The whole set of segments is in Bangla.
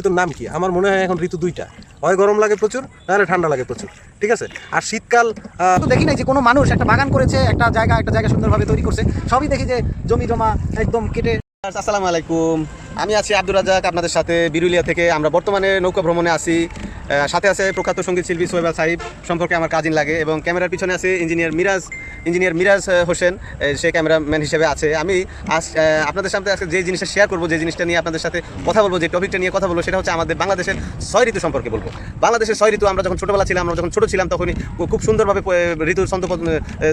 ঋতুর নাম কি? আমার মনে হয় এখন ঋতু দুইটা। হয় গরম লাগে প্রচুর নাহলে ঠান্ডা লাগে প্রচুর। ঠিক আছে? আর শীতকাল আহ, তো দেখি নাই যে কোনো মানুষ একটা বাগান করেছে একটা জায়গা একটা জায়গা সুন্দরভাবে তৈরি করছে। সবই দেখি যে জমি জমা একদম কেটে আসসালামু আলাইকুম। আমি আছি আব্দুর রাজাক আপনাদের সাথে বিরুলিয়া থেকে। আমরা বর্তমানে নৌকা ভ্রমণে আছি। সাথে আছে প্রখ্যাত সংগীত শিল্পী সোহেব সাহিব সম্পর্কে আমার কাজিন লাগে এবং ক্যামেরার পিছনে আছে ইঞ্জিনিয়ার মিরাজ ইঞ্জিনিয়ার মিরাজ হোসেন সে ক্যামেরাম্যান হিসেবে আছে। আমি আজ আপনাদের সামনে আজকে যে জিনিসটা শেয়ার করব, যে জিনিসটা নিয়ে আপনাদের সাথে কথা বলব, যে টপিকটা নিয়ে কথা বলব, সেটা হচ্ছে আমাদের বাংলাদেশের ছয় ঋতু সম্পর্কে বলব। বাংলাদেশের ছয় ঋতু আমরা যখন ছোটোবেলা ছিলাম, আমরা যখন ছোটো ছিলাম, তখনই খুব সুন্দরভাবে ঋতুর ছন্দ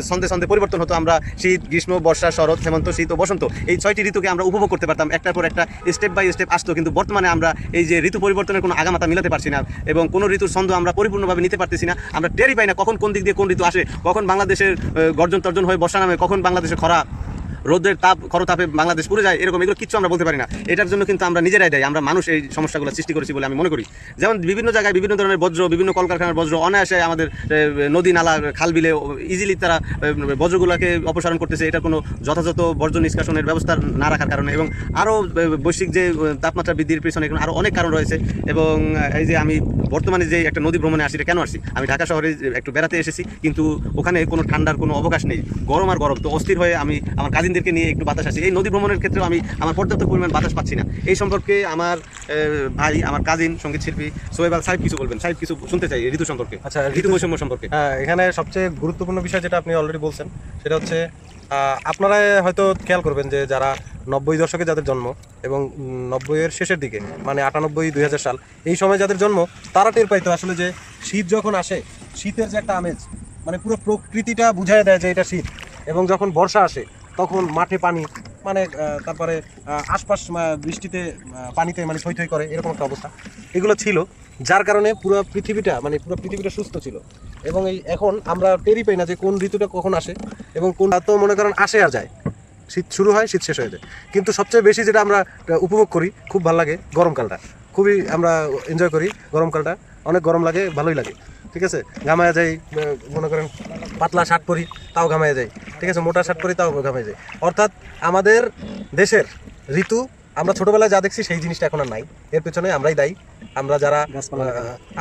ছন্দে ছন্দে পরিবর্তন হতো। আমরা শীত, গ্রীষ্ম, বর্ষা, শরৎ, হেমন্ত, শীত ও বসন্ত, এই ছয়টি ঋতুকে আমরা উপভোগ করতে পারতাম। একটার পর একটা স্টেপ বাই স্টেপ আসতো। কিন্তু বর্তমানে আমরা এই যে ঋতু পরিবর্তনের কোনো আগামাতা মিলাতে পারছি না এবং কোনো ঋতুর ছন্দ আমরা পরিপূর্ণভাবে নিতে পারতেছি না। আমরা টেরই পাই না কখন কোন দিক দিয়ে কোন ঋতু আসে, কখন বাংলাদেশের গর্জন তর্জন হয়ে বর্ষা নামে, কখন বাংলাদেশে খরা রোদের তাপ, খরতাপে বাংলাদেশ পুড়ে যায়, এরকম এগুলো কিছু আমরা বলতে পারি না। এটার জন্য কিন্তু আমরা নিজেরাই দেয়, আমরা মানুষ এই সমস্যাগুলো সৃষ্টি করেছি বলে আমি মনে করি। যেমন বিভিন্ন জায়গায় বিভিন্ন ধরনের বজ্র, বিভিন্ন কলকারখানার বজ্র, অনায়াসে আমাদের নদী নালা, খাল বিলে ইজিলি তারা বজ্রগুলোকে অপসারণ করতেছে। এটা কোনো যথাযথ বর্জ্য নিষ্কাশনের ব্যবস্থা না রাখার কারণে এবং আরও বৈশ্বিক যে তাপমাত্রা বৃদ্ধির পিছনে এখানে আরও অনেক কারণ রয়েছে এবং এই যে আমি বর্তমানে যে একটা নদী ভ্রমণে আসি, এটা কেন আসছি আমি ঢাকা শহরে একটু বেড়াতে এসেছি, কিন্তু ওখানে কোনো ঠান্ডার কোনো অবকাশ নেই। গরম আর গরম, তো অস্থির হয়ে আমি আমার কাজিনদেরকে নিয়ে একটু বাতাস আসি। এই নদী ভ্রমণের ক্ষেত্রেও আমি আমার পর্যাপ্ত পরিমাণ বাতাস পাচ্ছি না। এই সম্পর্কে আমার ভাই আমার কাজিন সংগীত শিল্পী সোহেব আল সাহেব কিছু বলবেন। সাহেব কিছু শুনতে চাই ঋতু সম্পর্কে আচ্ছা, ঋতু বৈষম্য সম্পর্কে। হ্যাঁ এখানে সবচেয়ে গুরুত্বপূর্ণ বিষয় যেটা আপনি অলরেডি বলছেন সেটা হচ্ছে আপনারা হয়তো খেয়াল করবেন যে যারা নব্বই দশকে যাদের জন্ম এবং নব্বইয়ের শেষের দিকে মানে আটানব্বই দুই হাজার সাল এই সময় যাদের জন্ম তারা টের পাইতো আসলে যে শীত যখন আসে শীতের যে একটা আমেজ মানে পুরো প্রকৃতিটা বুঝাই দেয় যে এটা শীত। এবং যখন বর্ষা আসে তখন মাঠে পানি মানে তারপরে আশপাশ বৃষ্টিতে পানিতে মানে থই করে, এরকম একটা অবস্থা। এগুলো ছিল, যার কারণে পুরো পৃথিবীটা মানে পুরো পৃথিবীটা সুস্থ ছিল। এবং এই এখন আমরা টেরই পাই না যে কোন ঋতুটা কখন আসে এবং কোন তো মনে করেন আসে আর যায়। শীত শুরু হয়, শীত শেষ হয়ে যায়। কিন্তু সবচেয়ে বেশি যেটা আমরা উপভোগ করি, খুব ভালো লাগে গরমকালটা। খুবই আমরা এনজয় করি গরমকালটা। অনেক গরম লাগে, ভালোই লাগে। ঠিক আছে? ঘামায় যাই মনে করেন পাতলা শার্ট পরি তাও ঘামায় যায়। ঠিক আছে? মোটা শার্ট পরি তাও ঘামায় যায়। অর্থাৎ আমাদের দেশের ঋতু আমরা ছোটবেলায় যা দেখছি সেই জিনিসটা এখন আর নাই। এর পেছনে আমরাই দায়ী। আমরা যারা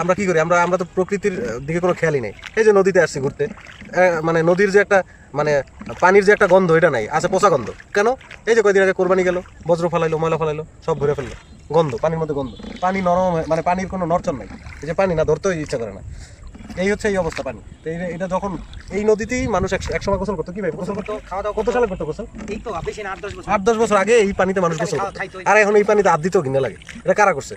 আমরা কি করি? আমরা আমরা তো প্রকৃতির দিকে কোনো খেয়ালই নেই। এই যে নদীতে আসছি ঘুরতে মানে নদীর যে একটা মানে পানির যে একটা গন্ধ এটা নাই। আছে পচা গন্ধ। কেন? এই যে কয়দিন আগে কোরবানি গেল বজ্র ফেলাইলো ময়লা ফেলাইলো সব ঘুরে ফেলল। গন্ধ পানির মধ্যে গন্ধ। পানি নরম মানে পানির কোনো নরচন নাই। এই যে পানি না ধরতেও ইচ্ছা করে না। এই হচ্ছে এই অবস্থা পানি। তো এটা যখন এই নদীতেই মানুষ এক সময় গোসল করতো কি ভাই? গোসল করতো? খাওয়া দাওয়া কত সালে করতো গোসল? এই তো বেশি আট দশ বছর। আট দশ বছর আগে এই পানিতে মানুষ গোসল করতো। আর এখন এই পানিতে আদ দিতেও ঘিনে লাগে। এটা কারা করছে?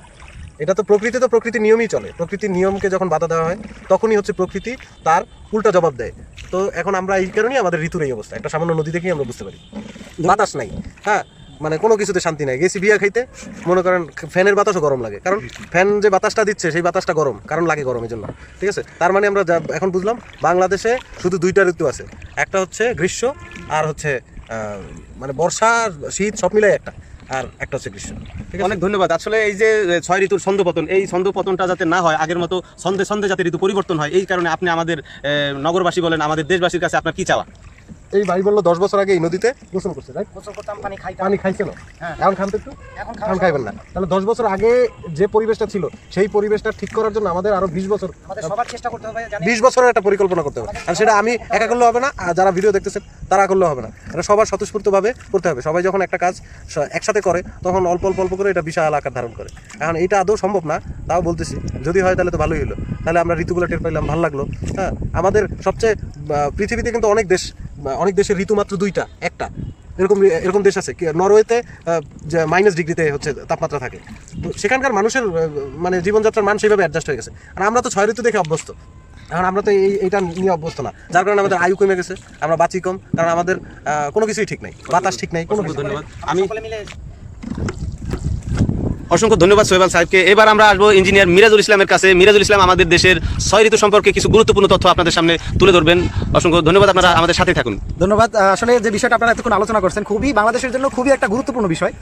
এটা তো প্রকৃতি তো প্রকৃতির নিয়মই চলে। প্রকৃতির নিয়মকে যখন বাধা দেওয়া হয় তখনই হচ্ছে প্রকৃতি তার উল্টা জবাব দেয়। তো এখন আমরা এই কারণেই আমাদের ঋতুর এই অবস্থা। একটা সামান্য নদী দেখেই আমরা বুঝতে পারি। বাতাস নাই। হ্যাঁ মানে কোনো কিছুতে শান্তি নাই। গেছি বিয়া খাইতে, মনে করেন ফ্যানের বাতাসও গরম লাগে। কারণ ফ্যান যে বাতাসটা দিচ্ছে, সেই বাতাসটা গরম, কারণ লাগে গরমের জন্য ঠিক আছে? তার মানে আমরা এখন বুঝলাম, বাংলাদেশে শুধু দুইটা ঋতু আছে। একটা হচ্ছে গ্রীষ্ম, আর হচ্ছে মানে বর্ষা, শীত, সব মিলাই একটা। আর একটা হচ্ছে গ্রীষ্ম। অনেক ধন্যবাদ। আসলে এই যে ছয় ঋতুর ছন্দপতন, এই ছন্দপতনটা যাতে না হয়, আগের মতো ছন্দে ছন্দে যাতে ঋতু পরিবর্তন হয়, এই কারণে আপনি আমাদের নগরবাসী বলেন, আমাদের দেশবাসীর কাছে আপনার কি চাওয়া? এই ভাই বলল দশ বছর আগে এই নদীতে গোসল করছে রাইট গোসল করতাম পানি খাইতাম। পানি খাইছে না হ্যাঁ। এখন খান তো একটু? এখন খাইবেন না। তাহলে দশ বছর আগে যে পরিবেশটা ছিল সেই পরিবেশটা ঠিক করার জন্য আমাদের আরও বিশ বছর সবার চেষ্টা করতে হবে বিশ বছরের একটা পরিকল্পনা করতে হবে। আর সেটা আমি একা করলে হবে না আর যারা ভিডিও দেখতেছেন তারা করলে হবে না। এটা সবার স্বতঃস্ফূর্তভাবে করতে হবে। সবাই যখন একটা কাজ একসাথে করে তখন অল্প অল্প অল্প করে এটা বিশাল আকার ধারণ করে। এখন এটা আদৌ সম্ভব না তাও বলতেছি। যদি হয় তাহলে তো ভালোই হলো। তাহলে আমরা ঋতুগুলো টের পাইলাম ভালো লাগল। হ্যাঁ আমাদের সবচেয়ে পৃথিবীতে কিন্তু অনেক দেশ অনেক দেশের ঋতু মাত্র দুইটা একটা। এরকম এরকম দেশ আছে। নরওয়েতে যে মাইনাস ডিগ্রিতে হচ্ছে তাপমাত্রা থাকে। তো সেখানকার মানুষের মানে জীবনযাত্রার মান সেইভাবে অ্যাডজাস্ট হয়ে গেছে। আর আমরা তো ছয় ঋতু দেখে অভ্যস্ত। কারণ আমরা তো এই এইটা নিয়ে অভ্যস্ত না। যার কারণে আমাদের আয়ু কমে গেছে আমরা বাঁচি কম। কারণ আমাদের কোনো কিছুই ঠিক নাই। বাতাস ঠিক নাই কোনো ধন্যবাদ। আমি আমি মিলে অসংখ্য ধন্যবাদ সোহেবাল সাহেবকে। এবার আমরা আসব ইঞ্জিনিয়ার মিরাজুল ইসলামের কাছে। মিরাজুল ইসলাম, আমাদের দেশের ছয় ঋতু সম্পর্কে কিছু গুরুত্বপূর্ণ তথ্য আপনাদের সামনে তুলে ধরবেন। অসংখ্য ধন্যবাদ, আপনারা আমাদের সাথে থাকুন। ধন্যবাদ। আসলে যে বিষয়টা আপনারা এতক্ষণ আলোচনা করছেন, খুবই বাংলাদেশের জন্য খুবই একটা গুরুত্বপূর্ণ বিষয়।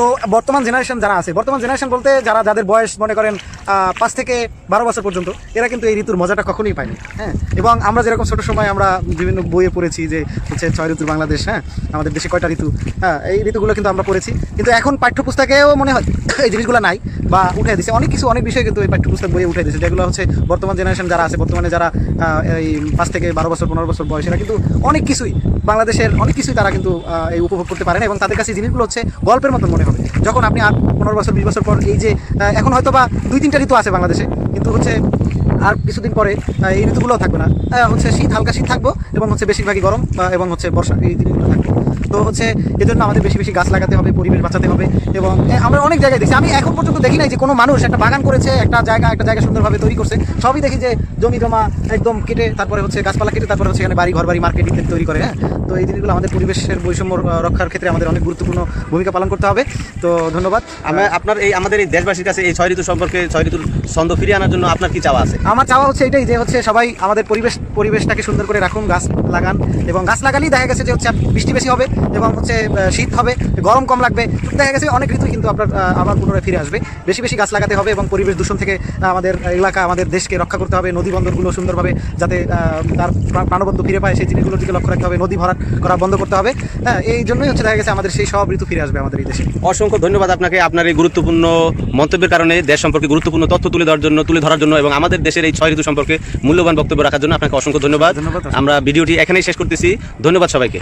তো বর্তমান জেনারেশন যারা আছে, বর্তমান জেনারেশন বলতে যারা, যাদের বয়স মনে করেন পাঁচ থেকে বারো বছর পর্যন্ত, এরা কিন্তু এই ঋতুর মজাটা কখনোই পায়নি হ্যাঁ? এবং আমরা যেরকম ছোটো সময় আমরা বিভিন্ন বইয়ে পড়েছি যে হচ্ছে ছয় ঋতুর বাংলাদেশ হ্যাঁ? আমাদের দেশে কয়টা ঋতু হ্যাঁ? এই ঋতুগুলো কিন্তু আমরা পড়েছি। কিন্তু এখন পাঠ্যপুস্তকেও মনে হয় এই জিনিসগুলো নাই বা উঠে দিছে। অনেক কিছু, অনেক বিষয় কিন্তু এই পাঠ্যপুস্তক বইয়ে উঠে দিয়েছে যেগুলো হচ্ছে বর্তমান জেনারেশন যারা আছে, বর্তমানে যারা এই পাঁচ থেকে বারো বছর, পনেরো বছর বয়স, এরা কিন্তু অনেক কিছুই বাংলাদেশের অনেক কিছুই তারা কিন্তু এই উপভোগ করতে পারেন এবং তাদের কাছে জিনিসগুলো হচ্ছে গল্পের মতন মনে হবে। যখন আপনি আর পনেরো বছর, বিশ বছর পর এই যে এখন হয়তো বা দুই, তিনটা ঋতু আছে বাংলাদেশে, কিন্তু হচ্ছে আর কিছুদিন পরে এই ঋতুগুলোও থাকবে না। হচ্ছে শীত, হালকা শীত থাকব এবং হচ্ছে বেশিরভাগই গরম এবং হচ্ছে বর্ষা, এই দিনগুলো থাকবে। তো হচ্ছে এজন্য আমাদের বেশি বেশি গাছ লাগাতে হবে, পরিবেশ বাঁচাতে হবে এবং আমরা অনেক জায়গায় দেখছি। আমি এখন পর্যন্ত দেখি নাই যে কোনো মানুষ একটা বাগান করেছে, একটা জায়গা একটা জায়গা সুন্দরভাবে তৈরি করছে। সবই দেখি যে জমি জমা একদম কেটে তারপরে হচ্ছে গাছপালা কেটে তারপরে হচ্ছে এখানে বাড়ি, ঘর, বাড়ি মার্কেট ইত্যাদি তৈরি করে হ্যাঁ? তো এই জিনিসগুলো আমাদের পরিবেশের বৈষম্য রক্ষার ক্ষেত্রে আমাদের অনেক গুরুত্বপূর্ণ ভূমিকা পালন করতে হবে। তো ধন্যবাদ। আপনার এই, আমাদের এই দেশবাসীর কাছে এই ছয় ঋতু সম্পর্কে, ছয় ঋতুর ছন্দ ফিরিয়ে আনার জন্য আপনার কি চাওয়া আছে? আমার চাওয়া হচ্ছে এটাই যে হচ্ছে সবাই আমাদের পরিবেশ, পরিবেশটাকে সুন্দর করে রাখুন, গাছ লাগান। এবং গাছ লাগালেই দেখা গেছে যে হচ্ছে বৃষ্টি বেশি হবে এবং হচ্ছে শীত হবে, গরম কম লাগবে। দেখা গেছে অনেক ঋতু কিন্তু আপনার আবার পুনরায় ফিরে আসবে। বেশি বেশি গাছ লাগাতে হবে এবং পরিবেশ দূষণ থেকে আমাদের এলাকা, আমাদের দেশকে রক্ষা করতে হবে, নদী বন্দরগুলো সুন্দরভাবে যাতে তার প্রা- প্রাণবন্ত ফিরে পায়, সেই জিনিসগুলোর দিকে লক্ষ্য রাখতে হবে, নদী ভরাট করা বন্ধ করতে হবে। হ্যাঁ এই জন্যই হচ্ছে দেখা গেছে আমাদের সেই সব ঋতু ফিরে আসবে আমাদের এই দেশে। অসংখ্য ধন্যবাদ আপনাকে আপনার এই গুরুত্বপূর্ণ মন্তব্যের কারণে দেশ সম্পর্কে গুরুত্বপূর্ণ তথ্য তুলে ধরার জন্য, তুলে ধরার জন্য এবং আমাদের দেশের এই ছয় ঋতু সম্পর্কে মূল্যবান বক্তব্য রাখার জন্য আপনাকে অসংখ্য ধন্যবাদ ধন্যবাদ। আমরা ভিডিওটি এখানেই শেষ করতেছি ধন্যবাদ সবাইকে